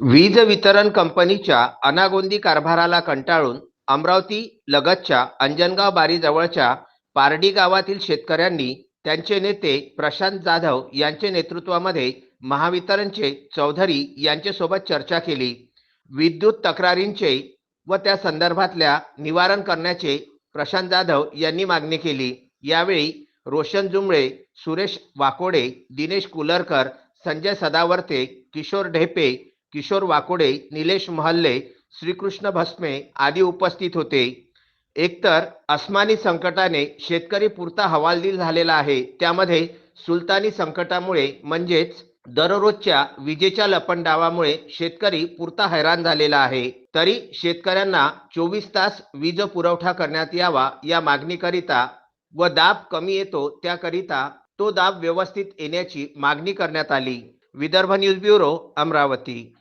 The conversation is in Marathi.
वीज वितरण कंपनीच्या अनागोंदी कारभाराला कंटाळून अमरावती लगतच्या अंजनगाव बारीजवळच्या पारडी गावातील शेतकऱ्यांनी त्यांचे नेते प्रशांत जाधव यांचे नेतृत्वामध्ये महावितरणचे चौधरी यांच्यासोबत चर्चा केली. विद्युत तक्रारींचे व त्या संदर्भातल्या निवारण करण्याचे प्रशांत जाधव यांनी मागणी केली. यावेळी रोशन जुमळे सुरेश वाकोडे दिनेश कुलरकर संजय सदावर्ते किशोर ढेपे किशोर वाकोडे निलेश महल्ले श्रीकृष्ण भस्मे आदी उपस्थित होते. एकतर अस्मानी संकटाने शेतकरी पुरता हवालदिल झालेला आहे. त्यामध्ये सुलतानी संकटामुळे म्हणजेच दररोजच्या विजेच्या लपंडावामुळे शेतकरी पुरता हैराण झालेला आहे. तरी शेतकऱ्यांना चोवीस तास वीज पुरवठा करण्यात यावा या मागणीकरिता व दाब कमी येतो त्याकरिता तो दाब व्यवस्थित येण्याची मागणी करण्यात आली. Vidarbha news bureau Amravati.